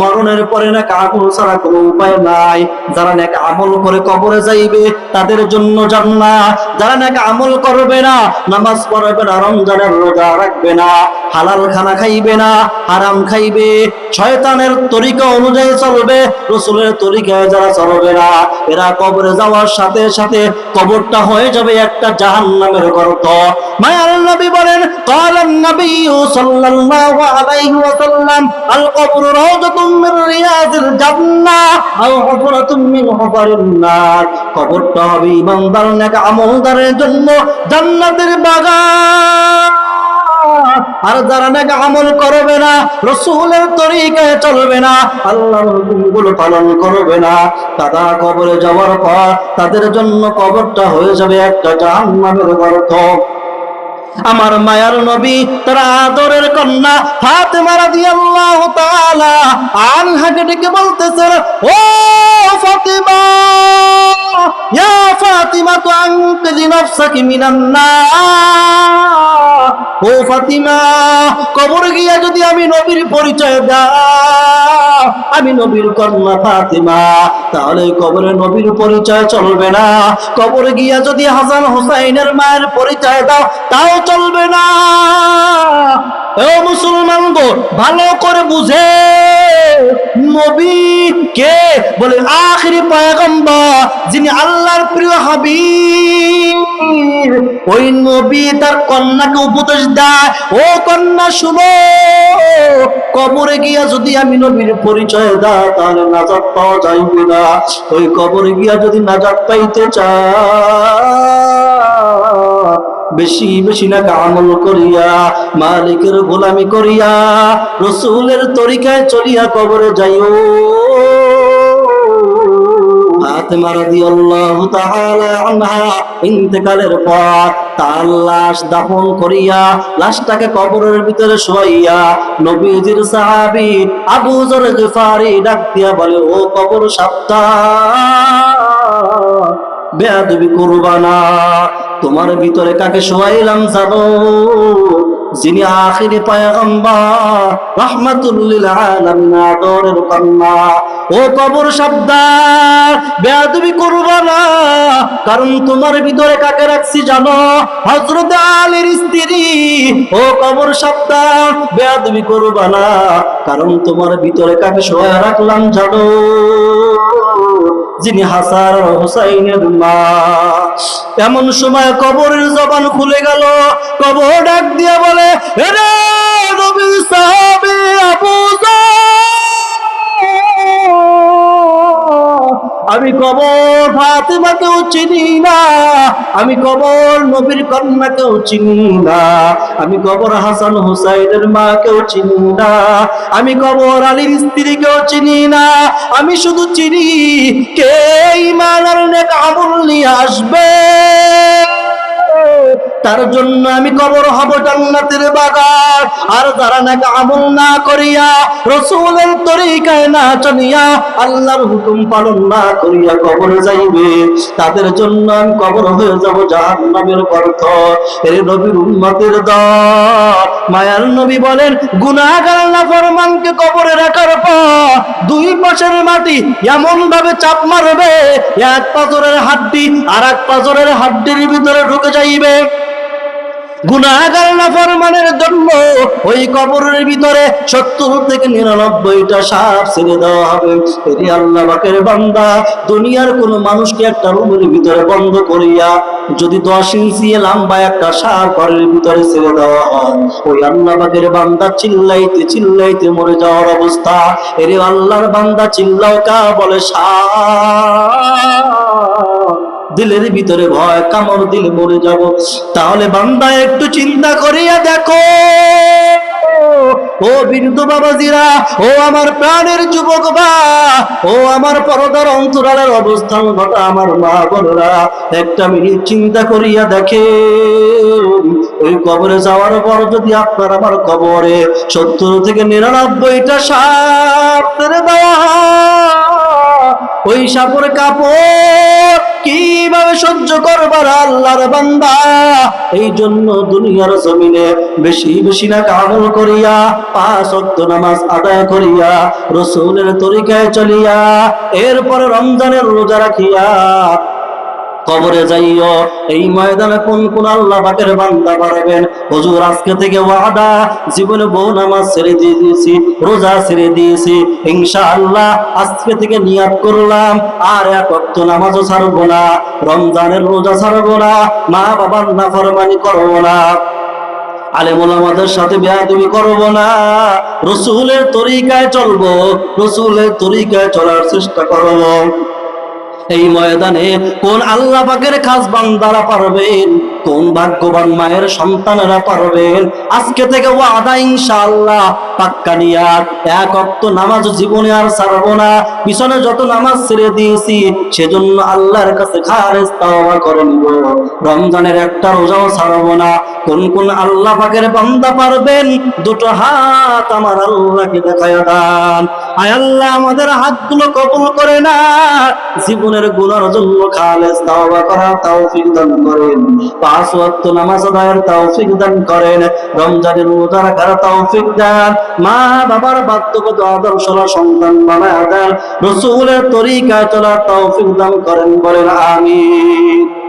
মরণের পরে না কাগজ ছাড়া কোনো উপায় নাই। যারা নাকি আমল করে কবরে যাইবে, তাদের জন্য যারা নাকি আমল করবে না, নামাজ পড়বে না, রমজানের রোজা রাখবে না, হালাল খানা খাইবে না, হারাম খাইবে। শয়তানের তরিকা অনুযায়ী চলবে, রসুলের তরিকায় যারা চলবে না, এরা কবরে যাওয়ার সাথে সাথে কবরটা হয়ে যাবে একটা জাহান্নামের গর্ত। মায়াল নবী বলেন, কালান নবী সাল্লাল্লাহু আলাইহি করলাম আল কবর নার। কবরটা হবে ইমানদার আমলদারের জন্য জান্নাতের বাগান আর যারা নাকি আমল করবে না, রসুলের তরিকায় চলবে না, আল্লাহর হুকুমগুলো পালন করবে না দাদা কবরে যাওয়ার পর তাদের জন্য কবরটা হয়ে যাবে একটা জাহান্নামের গর্ত। আমার মায়ার নবী, তার আদরের কন্যা হাতে মারা দিয়ে আল্লাহ আনহাকে ডেকে বলতেছে ও ফাতিমা! কবর গিয়া যদি আমি নবীর পরিচয় দাও, আমি নবীর কন্যা ফাতিমা, তাহলে কবরে নবীর পরিচয় চলবে না। কবরে গিয়া যদি হাসান হোসাইনের মায়ের পরিচয় দাও, তাও চলবে না। ও মুসলমান গো, ভালো করে বুঝে। নবী কে? বলে, আখিরি পয়গম্বর যিনি আল্লাহর প্রিয় হাবিব। ওই নবী তার কন্যাকে উপদেশ দেয়, ও কন্যা, শুনো, কবরে গিয়া যদি আমি নবীর পরিচয় দাও, তাহলে নাজাত পাওয়া যাইবে না। ওই কবরে গিয়া যদি নাজাত পাইতে চাও, বেশি বেশি না আমল করিয়া, মালিকের গোলামি করিয়া, রসুলের তরিকায় চলিয়া কবরে যাইও। ফাতেমা রাদিয়াল্লাহু তাআলা আনহা ইন্তেকালের পর তার লাশ দাফন করিয়া লাশটাকে কবরের ভিতরে শোয়াইয়া নবীজির সাহাবী আবু যর গিফারি ডাক দিয়া বলে, ও কবর সাপ্তাহ বেয়াদবি করবা না। তোমার ভিতরে কাকে শোয়াইলাম জানো? যিনি আখিরি পয়গম্বর রাহমাতুল্লিল আলামিন আদরের কন্যা। ও কবর সাবধান, বেয়াদবি করবা না, কারণ তোমার ভিতরে কাকে রাখছি জানো? হযরত আলীর স্ত্রী। ও কবর সাবধান, বেয়াদবি করবা না, কারণ তোমার ভিতরে কাকে শোয়া রাখলাম জানো? যিনি হাসার হুসাইনের মা। এমন সময় কবরের জবান খুলে গেল। কবর ডাক দিয়ে বলে, "এরে নবীর সাহাবী আমি কবর ফাতেমাকেও চিনি না, আমি কবর নবীর কন্যাকেও চিনি না, আমি কবর হাসান হুসাইনের মাকেও চিনি না, আমি কবর আলীর স্ত্রীকেও চিনি না, আমি শুধু চিনি, কে ইমানের নেক আমল নিয়ে আসবে? তার জন্য আমি কবর হব জান্নাতের বাগান। আর যারা নাকি আমল না করিয়া, রসুলের তরিকায় না চলিয়া, আল্লাহর হুকুম পালন না করিয়া কবরে যাইবে, তাদের জন্য আমি কবর হয়ে যাব জাহান্নামের গর্ত। এর নবীর উম্মতের দল, মায়ার নবী বলেন, গুনাহগার না ফরমানকে কবরে রাখার পর দুই পাশের মাটি এমন ভাবে চাপ মারবে, এক পাথরের হাড্ডি আর এক পাথরের হাড্ডির ভিতরে ঢুকে যাইবে। গুনাহগার নাফরমানের জন্য ওই কবরের ভিতরে সত্তর থেকে নিরানব্বইটা সাপ ছেড়ে দেওয়া হবে। এটি আল্লাহ বাকের বান্দা, দুনিয়ার কোন মানুষকে একটা রুমের ভিতরে বন্ধ করিয়া যদি দশ ইঞ্চি লম্বা একটা সাপ ঘরের ভিতরে ছেড়ে দেওয়া হয়, ওই আল্লাহ বান্দা চিল্লাইতে চিল্লাইতে মরে যাওয়ার অবস্থা। এরে আল্লাহর বান্দা চিল্লাও কা বলে সাপ। দিলের ভিতরে ভয়, কামড় দিলে মরে যাব। তাহলে বান্দা একটু চিন্তা করিয়া দেখো। ও বিন্দু বাবাজিরা, ও আমার প্রাণের যুবক বা, ও আমার পরদার অন্তরালের অবস্থান ঘটা আমার মা বোনেরা। একটা মিনিট চিন্তা করিয়া দেখে। ওই কবরে যাওয়ার পর যদি আপনার আমার কবরে সত্তর থেকে নিরানব্বইটা সাপ দেওয়া ওই সাপুর কাপড় কীভাবে সহ্য করবার আল্লাহর বান্দা? এই জন্য দুনিয়ার জমিনে বেশি বেশি না কামল করিয়া, পাঁচ অক্ত নামাজ আদায় করিয়া, রসুলের তরিকায় চলিয়া, এরপরে রমজানের রোজা রাখিয়া কবরে যাইও। এই ময়দানে কোন কোন আল্লাহ পাকের বান্দা পারবেন? হুজুর, আজকে থেকে ওয়াদা, জীবনে বহু নামাজ ছেড়ে দিয়ে দিয়েছি, রোজা ছেড়ে দিয়েছি। ইনশাআল্লাহ আজকে থেকে নিয়াত করলাম, আর এক ওয়াক্ত নামাজও ছাড়বো না, রমজানের রোজা ছাড়বো না, মা বাবার নাফরমানি করব না। আলেমুল আমাদের সাথে বেয়াদবি করব না, রসুলের তরিকায় চলবো, রসুলের তরিকায় চলার চেষ্টা করব। এই ময়দানে কোন আল্লাহ পাকের খাস বান্দারা পারবেন? কোন ভাগ্যবান মায়ের সন্তানেরা পারবেন? আজকে থেকে ওয়াদা ইনশাআল্লাহ, পাক্কা নিয়াত, এক অক্ত নামাজ জীবনে আর ছাড়বো না। পিছনে যত নামাজ ছেড়ে দিয়েছি, সেজন্য আল্লাহর কাছে খারেজ তাওবা করে নিব। রমজানের একটা রোজাও ছাড়বো না। কোন কোন আল্লাহ পাকের বান্দা পারবেন? দুটো হাত আমার আল্লাহকে দেখায় দান। আয় আল্লাহ, আমাদের হাতগুলো কবুল করে না। জীবনের গুনার জন্য খালেস, তাওবা করা তৌফিক দান করেন। পাঁচ ওয়াক্ত নামাজ আদায়ের তৌফিক দান করেন। রমজানের রোজা রাখার তৌফিক দান। মা বাবার বাধ্যগত আদর্শরা সন্তান বানায় দেন। রসুলের তরিকায় চলার তৌফিক দান করেন, বলেন আমিন।